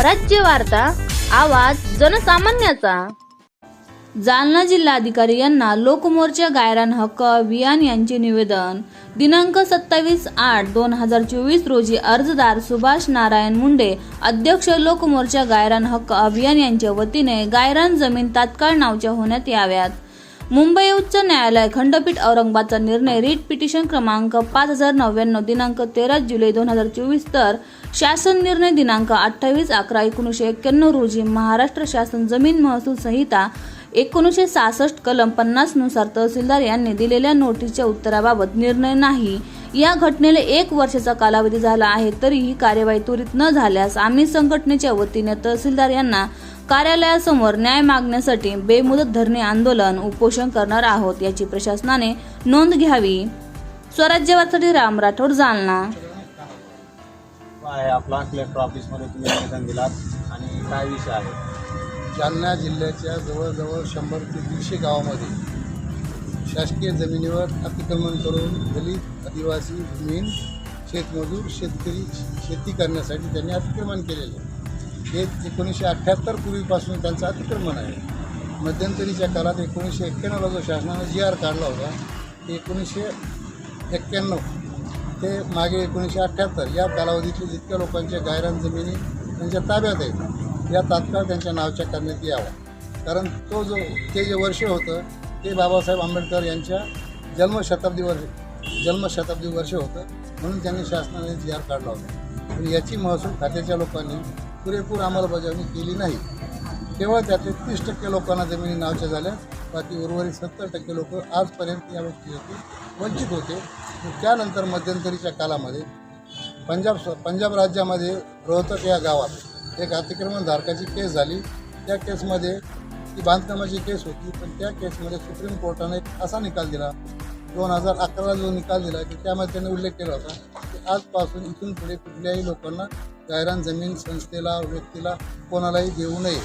स्वराज्य वार्ता आवाज जनसामान्याचा. जालना जिल्हाधिकारी यांना लोकमोर्चा गायरान हक्क अभियान यांचे निवेदन. दिनांक सत्तावीस आठ दोन हजार चोवीस रोजी अर्जदार सुभाष नारायण मुंडे अध्यक्ष लोकमोर्चा गायरान हक्क अभियान यांच्या वतीने गायरान जमीन तात्काळ नावच्या होण्यात याव्यात. मुंबई उच्च न्यायालय खंडपीठ औरंगाबादचा निर्णय रिट पिटिशन क्रमांक पाच हजार नव्याण्णव दिनांक तेरा जुलै दोन हजार चोवीस तर शासन निर्णय दिनांक अठ्ठावीस अकरा एकोणीसशे एक्क्याण्णव रोजी महाराष्ट्र शासन जमीन महसूल संहिता एकोणीसशे सहासष्ट कलम पन्नासनुसार तहसीलदार यांनी दिलेल्या नोटीसच्या उत्तराबाबत निर्णय नाही. या घटनेला एक वर्षाचा कालावधी झाला आहे तरीही कार्यवाही त्वरित न झाल्यास आम्ही संघटनेच्या वतीने तहसीलदार यांना कार्यालयासमोर न्याय मागण्यासाठी बेमुदत धरणे आंदोलन उपोषण करणार आहोत याची प्रशासनाने नोंद घ्यावी. स्वराज्यवासाठी राम राठोड जालना. आहे. आपला कलेक्टर ऑफिसमध्ये तुम्ही निवेदन दिलात. आणि काय विषय आहे? जालना जिल्ह्याच्या जवळजवळ शंभर ते दीडशे गावामध्ये शासकीय जमिनीवर अतिक्रमण करून दलित आदिवासी भूमीन शेतमजूर शेतकरी शेती करण्यासाठी त्यांनी अतिक्रमण केलेले आहे. हे एकोणीसशे अठ्ठ्याहत्तर पूर्वीपासून त्यांचं अतिक्रमण आहे. मध्यंतरीच्या काळात एकोणीसशे एक्क्याण्णवला जो शासनानं जी आर काढला होता ते एकोणीसशे एक्क्याण्णव ते मागे एकोणीसशे अठ्ठ्याहत्तर या कालावधीतील जितक्या लोकांच्या गायरान जमिनी त्यांच्या ताब्यात आहेत. या तात्काळ त्यांच्या नावच्या करण्यात यावा. कारण तो जो ते जे वर्ष होतं ते बाबासाहेब आंबेडकर यांच्या जन्मशताब्दी वर्ष जन्मशताब्दी वर्ष होतं. म्हणून त्यांनी शासनाने जी आर काढला होता. पण याची महसूल खात्याच्या लोकांनी पुरेपूर अंमलबजावणी केली नाही. केवळ त्यातले तीस टक्के लोकांना जमिनी नावच्या झाल्या बाकी उर्वरित सत्तर टक्के लोक आजपर्यंत या गोष्टीसाठी वंचित होते. त्यानंतर मध्यंतरीच्या काळामध्ये पंजाब पंजाब राज्यामध्ये रोहतक या गावात एक अतिक्रमणधारकाची केस झाली. त्या केसमध्ये ती बांधकामाची केस होती पण त्या केसमध्ये सुप्रीम कोर्टाने असा निकाल दिला दोन हजार अकराला जो निकाल दिला की त्यामध्ये त्याने उल्लेख केला होता की आजपासून इथून पुढे कुठल्याही लोकांना गायरान जमीन संस्थेला व्यक्तीला कोणालाही देऊ नये.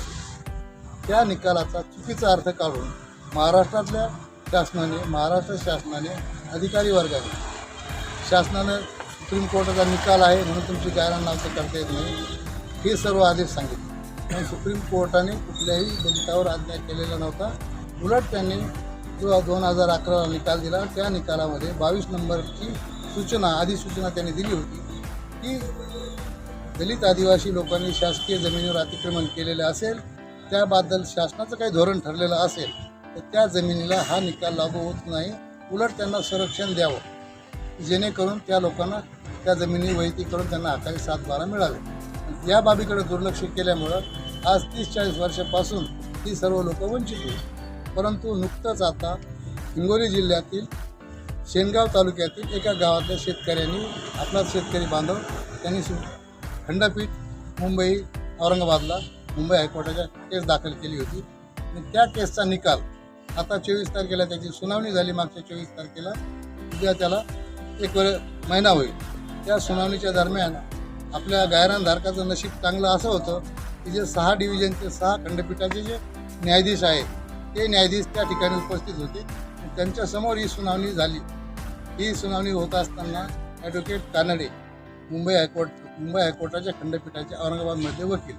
त्या निकालाचा चुकीचा अर्थ काढून महाराष्ट्रातल्या शासनाने महाराष्ट्र शासनाने अधिकारी वर्गाने शासनानं सुप्रीम कोर्टाचा निकाल आहे म्हणून तुमची गायरान नावचं करता येत नाही. हे सर्व आदेश सांगितले. पण सुप्रीम कोर्टाने कुठल्याही दलितावर अन्याय केलेला नव्हता. उलट त्यांनी जो दोन हजार अकराला निकाल दिला. त्या निकालामध्ये बावीस नंबरची सूचना अधिसूचना त्यांनी दिली होती की दलित आदिवासी लोकांनी शासकीय जमिनीवर अतिक्रमण केलेलं असेल त्याबद्दल शासनाचं काही धोरण ठरलेलं असेल तर त्या जमिनीला हा निकाल लागू होत नाही. उलट त्यांना संरक्षण द्यावं जेणेकरून त्या लोकांना त्या जमिनी वैती करून त्यांना हक्काचे सात बारा मिळावे. या बाबीकडे दुर्लक्ष केल्यामुळं आज तीस चाळीस वर्षापासून ही सर्व लोक वंचित होती परंतु नुकतंच आता हिंगोली जिल्ह्यातील शेनगाव तालुक्यातील एका गावातल्या शेतकऱ्यांनी आपला शेतकरी बांधव त्यांनी सु खंडपीठ मुंबई औरंगाबादला मुंबई हायकोर्टाच्या केस दाखल केली होती. आणि त्या केसचा निकाल आता चोवीस तारखेला त्याची सुनावणी झाली मागच्या चोवीस तारखेला. उद्या त्याला एक वर महिना होईल. त्या सुनावणीच्या दरम्यान आपल्या गायरानधारकाचं नशीब चांगलं असं होतं की जे सहा डिव्हिजनचे सहा खंडपीठाचे जे न्यायाधीश आहेत ते न्यायाधीश त्या ठिकाणी उपस्थित होते. त्यांच्यासमोर ही सुनावणी झाली. ही सुनावणी होत असताना advocate Kanade Mumbai high court Mumbai हायकोर्टाच्या खंडपीठाचे औरंगाबादमधले वकील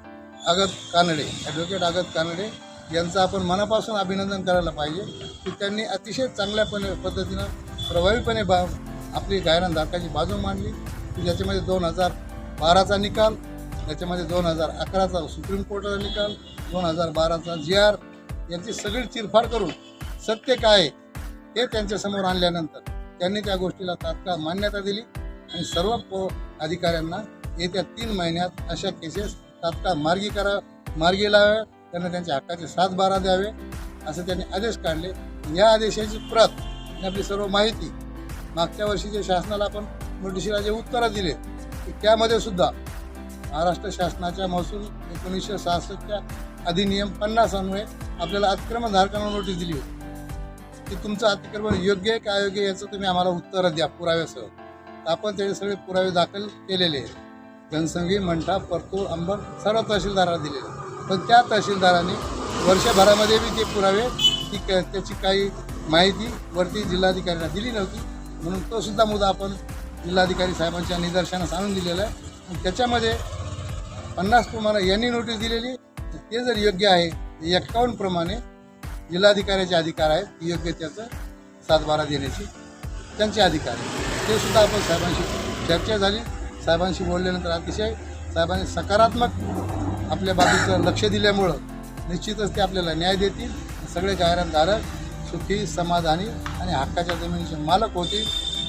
आगत कानडे ॲडव्होकेट आगत कानडे यांचं आपण मनापासून अभिनंदन करायला पाहिजे की त्यांनी अतिशय चांगल्यापणे पद्धतीनं प्रभावीपणे बा आपली गायरानधारकाची बाजू मांडली. की ज्याच्यामध्ये दोन हजार बाराचा निकाल त्याच्यामध्ये दोन हजार अकराचा सुप्रीम कोर्टाचा निकाल दोन हजार बाराचा जी आर यांची सगळी चिरफाड करून सत्य काय आहे हे त्यांच्यासमोर आणल्यानंतर त्यांनी त्या गोष्टीला तात्काळ मान्यता दिली आणि सर्व पो अधिकाऱ्यांना येत्या तीन महिन्यात अशा केसेस तात्काळ मार्गी करा मार्गी लाव्या त्यांना त्यांच्या हक्काचे सात बारा द्यावे असं त्यांनी आदेश काढले. या आदेशाची प्रत आणि आपली सर्व माहिती मागच्या वर्षीच्या शासनाला आपण नोटिशीला जे उत्तरं दिले त्यामध्ये सुद्धा महाराष्ट्र शासनाच्या महसूल एकोणीसशे सहासष्टच्या अधिनियम पन्नासामुळे आपल्याला अतिक्रमणधारकांना नोटीस दिली होती. की तुमचं अतिक्रमण योग्य आहे का अयोग्य आहे याचं तुम्ही आम्हाला उत्तरं द्या पुराव्यासह. आपण त्याचे सगळे पुरावे दाखल केलेले आहेत. जनसंघी मंठा परतूर अंबर सर्व तहसीलदारांना दिलेले पण त्या तहसीलदारांनी वर्षभरामध्ये बी ते पुरावे ती क- त्याची काही माहिती वरती जिल्हाधिकाऱ्यांना दिली नव्हती. म्हणून तो सुद्धा मुद्दा आपण जिल्हाधिकारी साहेबांच्या निदर्शनास आणून दिलेला आहे. त्याच्यामध्ये पन्नास प्रमाणे यांनी नोटीस दिलेली. ते जर योग्य आहे एक्कावन्न प्रमाणे जिल्हाधिकाऱ्याचे अधिकार आहेत ती योग्य त्याचं सातबारा देण्याची त्यांचे अधिकार आहे ते सुद्धा आपण साहेबांशी चर्चा झाली. साहेबांशी बोलल्यानंतर अतिशय साहेबांनी सकारात्मक आपल्या बाबीचं लक्ष दिल्यामुळं निश्चितच ते आपल्याला न्याय देतील. सगळे गायरानधारक सुखी समाधानी आणि हक्काच्या जमिनीचे मालक होतील.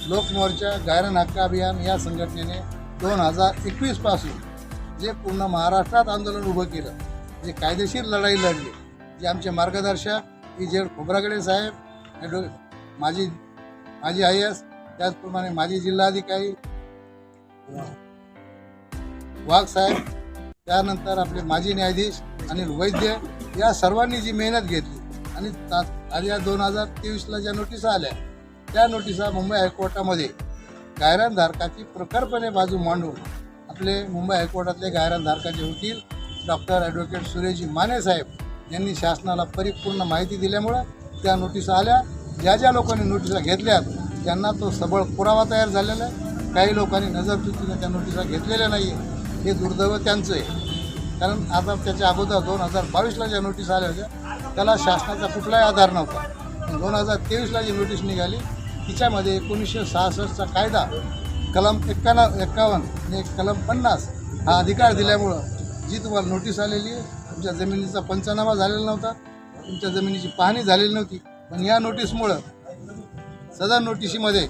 लोकमोर्चा गायरान हक्क अभियान या संघटनेने दोन हजार एकवीसपासून जे पूर्ण महाराष्ट्रात आंदोलन उभं केलं जे कायदेशीर लढाई लढली जे आमचे मार्गदर्शक ई जे खोबरागडे साहेब ॲडव्हो माजी माजी आय एस त्याचप्रमाणे माजी जिल्हाधिकारी वाघ साहेब त्यानंतर आपले माजी न्यायाधीश अनिल वैद्य या सर्वांनी जी मेहनत घेतली आणि ता- आणि या दोन हजार तेवीसला ज्या नोटिसा आल्या त्या नोटिसा मुंबई हायकोर्टामध्ये गायरानधारकाची प्रखरपणे बाजू मांडून आपले मुंबई हायकोर्टातले गायरानधारकाचे वकील डॉक्टर ॲडव्होकेट सुरेशजी माने साहेब यांनी शासनाला परिपूर्ण माहिती दिल्यामुळं त्या नोटिसा आल्या. ज्या ज्या लोकांनी नोटिसा घेतल्यात त्यांना तो सबळ पुरावा तयार झालेला आहे. काही लोकांनी नजरचुकीनं त्या नोटिसा घेतलेल्या नाही आहे हे दुर्दैव त्यांचं आहे. कारण आता त्याच्या अगोदर दोन हजार बावीसला ज्या नोटीस आल्या होत्या त्याला शासनाचा कुठलाही आधार नव्हता. दोन हजार तेवीसला जी नोटीस निघाली तिच्यामध्ये एकोणीसशे सहासष्टचा कायदा कलम एक्कावन्न एक्कावन्न आणि कलम पन्नास हा अधिकार दिल्यामुळं जी तुम्हाला नोटीस आलेली आहे तुमच्या जमिनीचा पंचनामा झालेला नव्हता तुमच्या जमिनीची पाहणी झालेली नव्हती. पण या नोटीसमुळं सदर नोटिशीमध्ये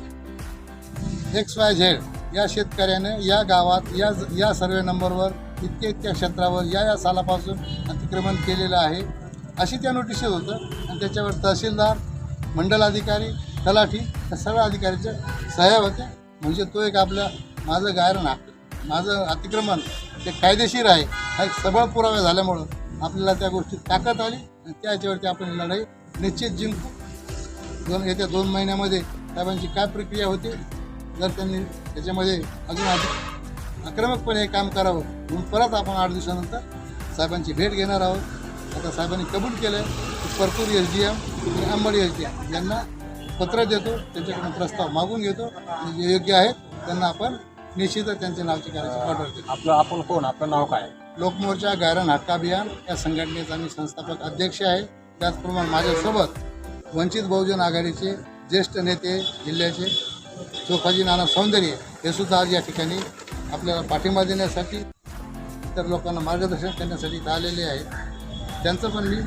एक्स वाय झेड या शेतकऱ्याने या गावात या या सर्वे नंबरवर इतक्या इतक्या क्षेत्रावर या या सालापासून अतिक्रमण केलेलं आहे. अशी त्या नोटिशीत होतं. आणि त्याच्यावर तहसीलदार मंडल अधिकारी तलाठी या सर्व अधिकारीच्या सह्या होत्या. म्हणजे तो एक आपल्या माझं गायरण माझं अतिक्रमण ते कायदेशीर आहे. हा एक सबळ पुरावा झाल्यामुळं आपल्याला त्या गोष्टीत ताकद आली. आणि त्याच्यावरती आपण लढाई निश्चित जिंकू. दोन येत्या दोन महिन्यामध्ये साहेबांची काय प्रक्रिया होते जर त्यांनी त्याच्यामध्ये अजून आक्रमकपणे हे काम करावं म्हणून परत आपण आठ दिवसानंतर साहेबांची भेट घेणार आहोत. आता साहेबांनी कबूल केलं की परतूर एस डी एम आणि अंबडी एस डी एम यांना पत्र देतो त्यांच्याकडून प्रस्ताव मागून घेतो. आणि जे योग्य आहेत त्यांना आपण निश्चितच त्यांच्या नावची करायची ऑर्डर देतो. आपलं आपण कोण? आपलं नाव काय? लोकमोर्चा गायरान हक्क अभियान या संघटनेचा मी संस्थापक अध्यक्ष आहे. त्याचप्रमाणे माझ्यासोबत वंचित बहुजन आघाडीचे ज्येष्ठ नेते जिल्ह्याचे चोपाजी नाना सौंदर्य हे सुद्धा आज या ठिकाणी आपल्याला पाठिंबा देण्यासाठी इतर लोकांना मार्गदर्शन करण्यासाठी इथं आलेले आहेत. त्यांचं पण मी